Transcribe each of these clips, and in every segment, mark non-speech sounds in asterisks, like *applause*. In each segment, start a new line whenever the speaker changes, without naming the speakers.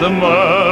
the mud.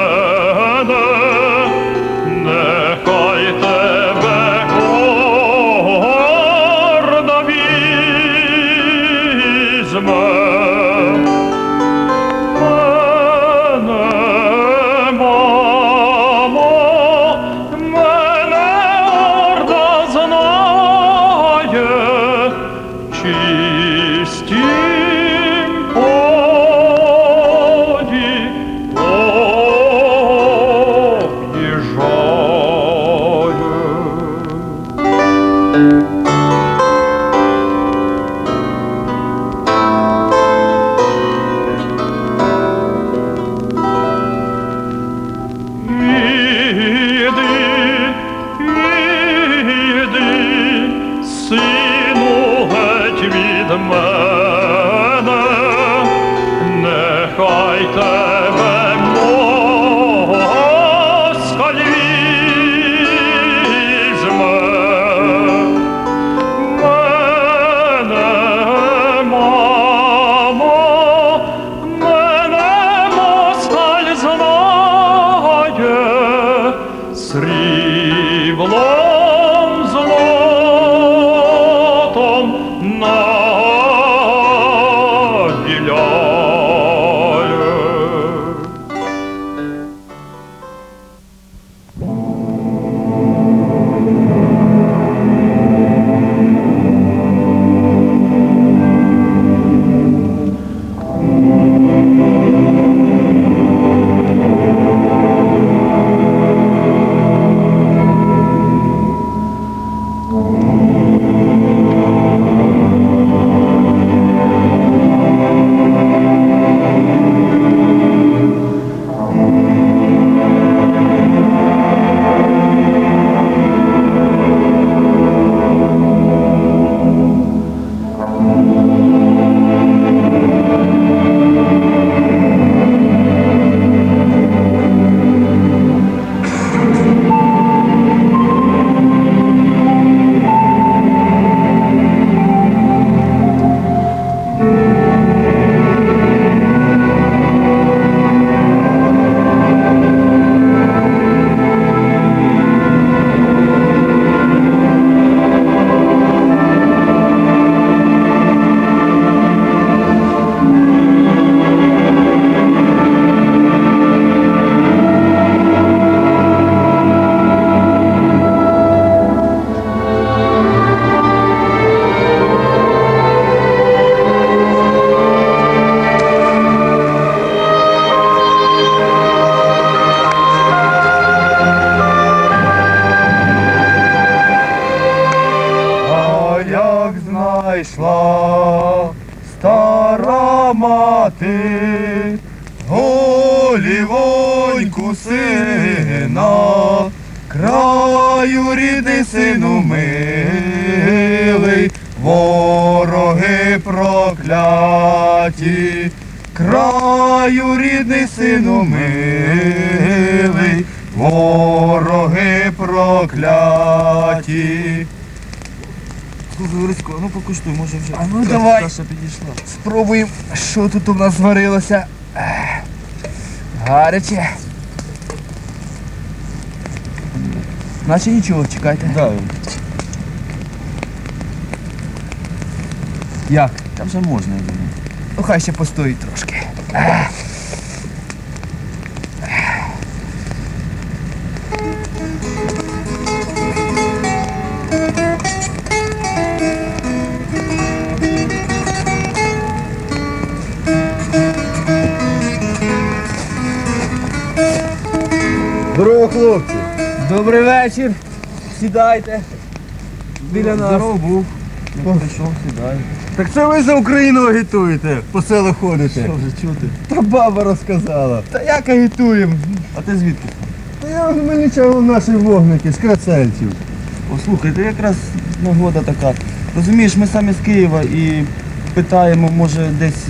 because прокляті, краю рідний сину милий, вороги прокляті.
Гурсько, ну покуштуй, може вже.
А ну давай.
Підійшла.
Спробуємо, що тут у нас зварилося. Гаряче. Наче нічого, чекайте.
Да.
Як?
Та вже можна, я думаю.
Ну хай ще постоїть трошки.
Здорово, хлопці!
Добрий вечір. Сідайте. Біля нас.
Здоров був. Я прийшов, сідай.
Так це ви за Україну агітуєте, по селу ходите.
Що вже чути?
Та баба розказала. Та як агітуємо?
А ти звідки?
Та я з Мельничого наші вогники, з крацельців.
О, слухай, то якраз нагода така. Розумієш, ми самі з Києва і питаємо, може десь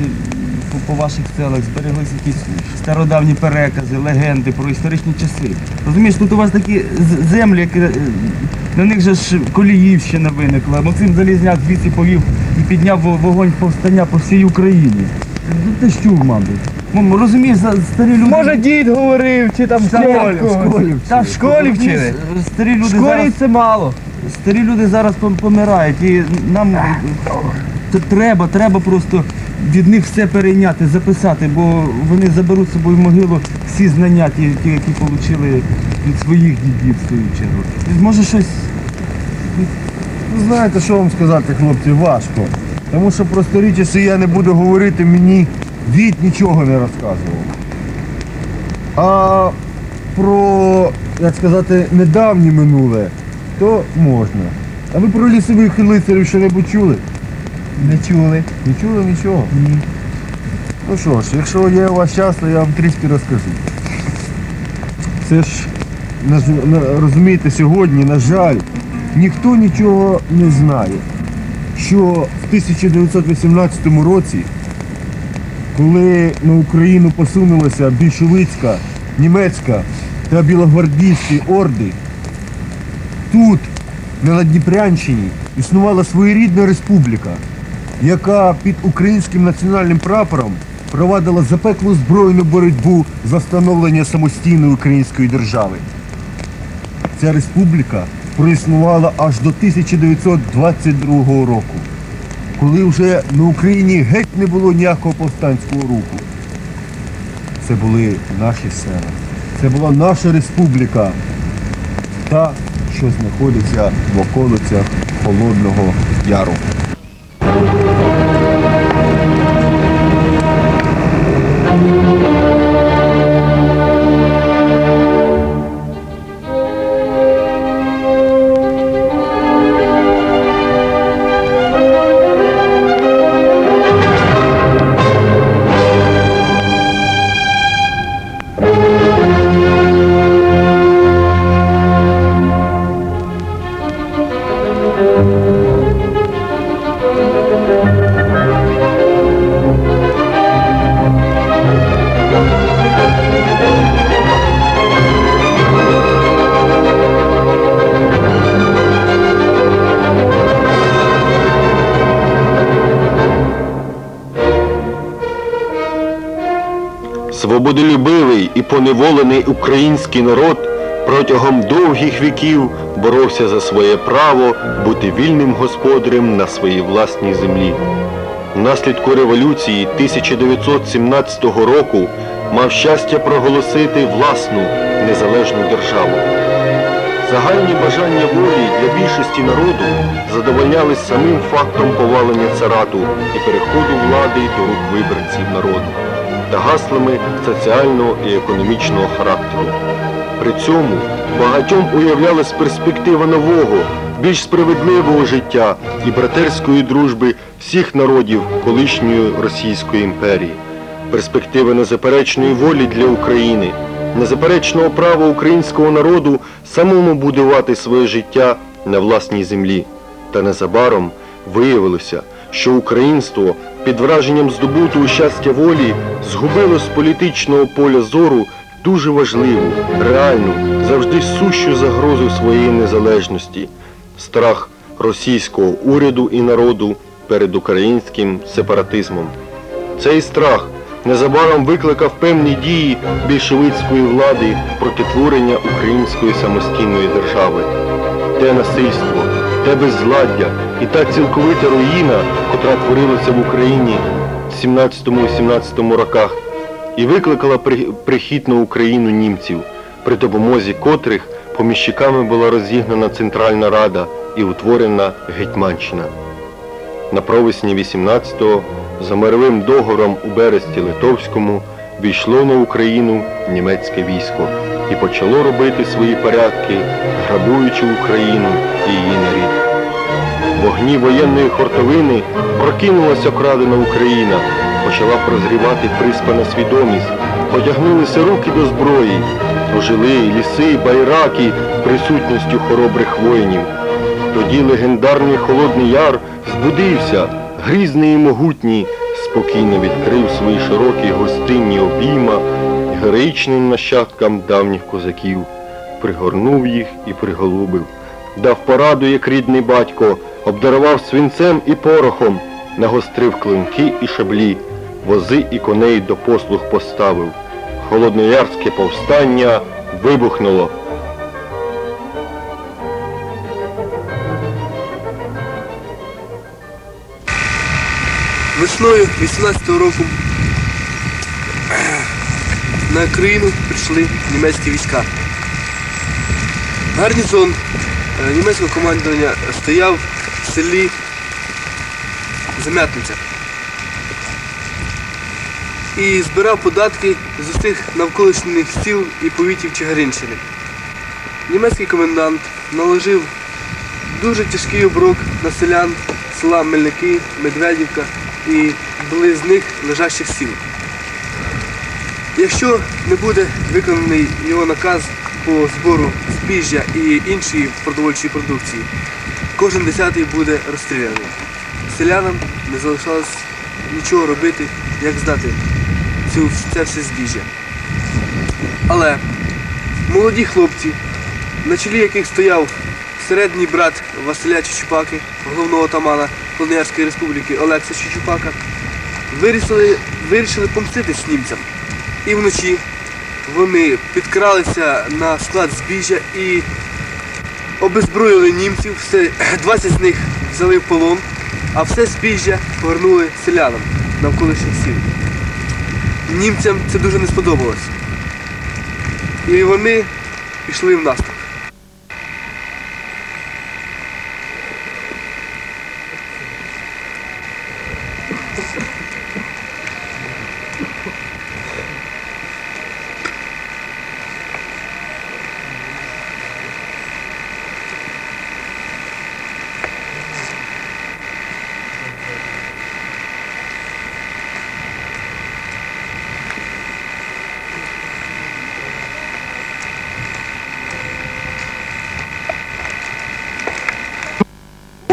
по, по ваших селах збереглись якісь стародавні перекази, легенди про історичні часи. Розумієш, тут у вас такі землі, які, е, на них же ж Коліївщина виникла. Максим Залізняк звідси повів і підняв вогонь повстання по всій Україні. Ну, Ти чув, мабуть. Мам, розумієш, за- старі люди.
Може дід говорив, чи там в
школі, в школі
Та в школі вчили.
Старі
В
люди
школі
зараз...
це мало.
Старі люди зараз пом- помирають і нам е, т- треба, треба просто від них все перейняти, записати, бо вони заберуть з собою в могилу всі знання, ті, ті, які отримали від своїх дідів в свою. Може щось.
Ну, знаєте, що вам сказати, хлопці, важко. Тому що про старі часи я не буду говорити, мені від нічого не розказував. А про, як сказати, недавнє минуле, то можна. А ви про лісових лицарів що-небудь чули?
Не чули.
Не чули нічого? Ні. Ну що ж, якщо є у вас час, то я вам трішки розкажу. Це ж, розумієте, сьогодні, на жаль, ніхто нічого не знає, що в 1918 році, коли на Україну посунулася більшовицька, німецька та білогвардійські орди, тут, на Надніпрянщині, існувала своєрідна республіка, яка під українським національним прапором провадила запеклу збройну боротьбу за встановлення самостійної української держави. Ця республіка проіснувала аж до 1922 року, коли вже на Україні геть не було ніякого повстанського руху. Це були наші села. Це була наша республіка, та, що знаходиться в околицях Холодного Яру.
Свободолюбивий і поневолений український народ протягом довгих віків боровся за своє право бути вільним господарем на своїй власній землі. Внаслідку революції 1917 року мав щастя проголосити власну незалежну державу. Загальні бажання волі для більшості народу задовольнялись самим фактом повалення царату і переходу влади до рук виборців народу та гаслами соціального і економічного характеру. При цьому багатьом уявлялась перспектива нового, більш справедливого життя і братерської дружби всіх народів колишньої Російської імперії, перспективи незаперечної волі для України, незаперечного права українського народу самому будувати своє життя на власній землі. Та незабаром виявилося, що українство під враженням здобутого щастя волі згубило з політичного поля зору дуже важливу, реальну, завжди сущу загрозу своєї незалежності страх російського уряду і народу перед українським сепаратизмом. Цей страх незабаром викликав певні дії більшовицької влади проти творення української самостійної держави. Те насильство, те беззладдя і та цілковита руїна, котра творилася в Україні в 17-18 роках, і викликала прихід на Україну німців, при допомозі котрих поміщиками була розігнана Центральна Рада і утворена Гетьманщина. На провесні 18-го за мировим договором у Бересті Литовському війшло на Україну німецьке військо.
І почало робити свої порядки, грабуючи Україну і її нарід. Вогні воєнної хортовини прокинулася крадена Україна, почала прозрівати приспана свідомість, потягнулися руки до зброї, ожили ліси, байраки присутністю хоробрих воїнів. Тоді легендарний Холодний Яр збудився, грізний і могутній, спокійно відкрив свої широкі гостинні обійма героїчним нащадкам давніх козаків, пригорнув їх і приголубив, дав пораду, як рідний батько, обдарував свинцем і порохом, нагострив клинки і шаблі, вози і коней до послуг поставив. Холодноярське повстання вибухнуло.
Весною 18-го року на Україну прийшли німецькі війська. Гарнізон е, німецького командування стояв в селі Замятниця. І збирав податки з усіх навколишніх сіл і повітів Чигаринщини. Німецький комендант наложив дуже тяжкий оброк на селян села Мельники, Медведівка і близ них лежащих сіл. Якщо не буде виконаний його наказ по збору збіжжя і іншої продовольчої продукції, кожен десятий буде розстріляний. Селянам не залишалось нічого робити, як здати цю, це все збіжжя. Але молоді хлопці, на чолі яких стояв середній брат Василя Чучупаки, головного отамана Холодноярської республіки Олекса Чучупака, вирішили, вирішили помститись німцям. І вночі вони підкралися на склад збіжжя і обезброїли німців. Все, *clears throat* 20 з них взяли в полон, а все збіжжя повернули селянам навколишніх сіл. Німцям це дуже не сподобалось. І вони пішли в наступ.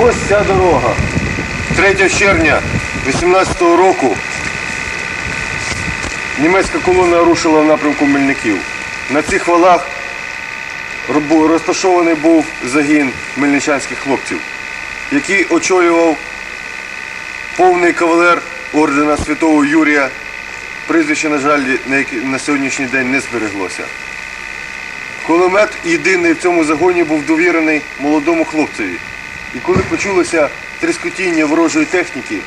Ось ця дорога. 3 червня 18-го року німецька колона рушила в напрямку Мельників. На цих валах розташований був загін мельничанських хлопців, який очолював повний кавалер ордена Святого Юрія. Прізвище, на жаль, на сьогоднішній день не збереглося. Кулемет єдиний в цьому загоні був довірений молодому хлопцеві. І коли почулося тріскотіння ворожої техніки,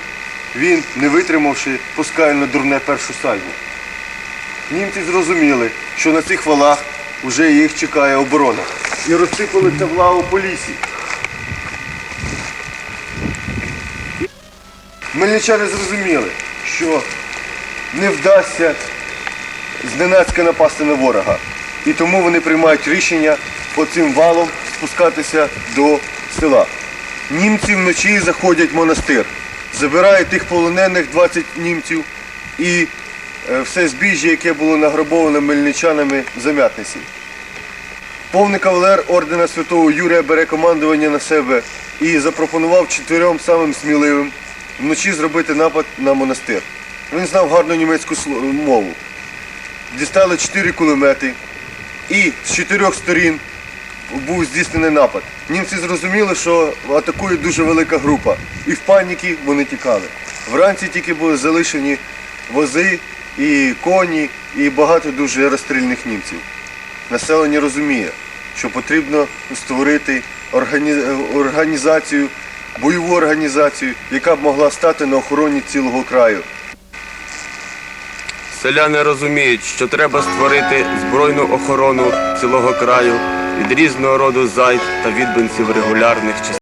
він, не витримавши, пускає на дурне першу сальву. Німці зрозуміли, що на цих валах вже їх чекає оборона. І розсипалися в лаву по лісі. Мельничани зрозуміли, що не вдасться зненацька напасти на ворога. І тому вони приймають рішення по цим валом спускатися до села. Німці вночі заходять в монастир, забирають тих полонених 20 німців і е, все збіжжя, яке було награбоване мельничанами в замятниці. Повний кавалер ордена Святого Юрія бере командування на себе і запропонував чотирьом самим сміливим вночі зробити напад на монастир. Він знав гарну німецьку мову. Дістали чотири кулемети і з чотирьох сторін був здійснений напад. Німці зрозуміли, що атакує дуже велика група. І в паніки вони тікали. Вранці тільки були залишені вози і коні, і багато дуже розстрільних німців. Населення розуміє, що потрібно створити органі- організацію, бойову організацію, яка б могла стати на охороні цілого краю.
Селяни розуміють, що треба створити збройну охорону цілого краю від різного роду зайд та відбинців регулярних частин.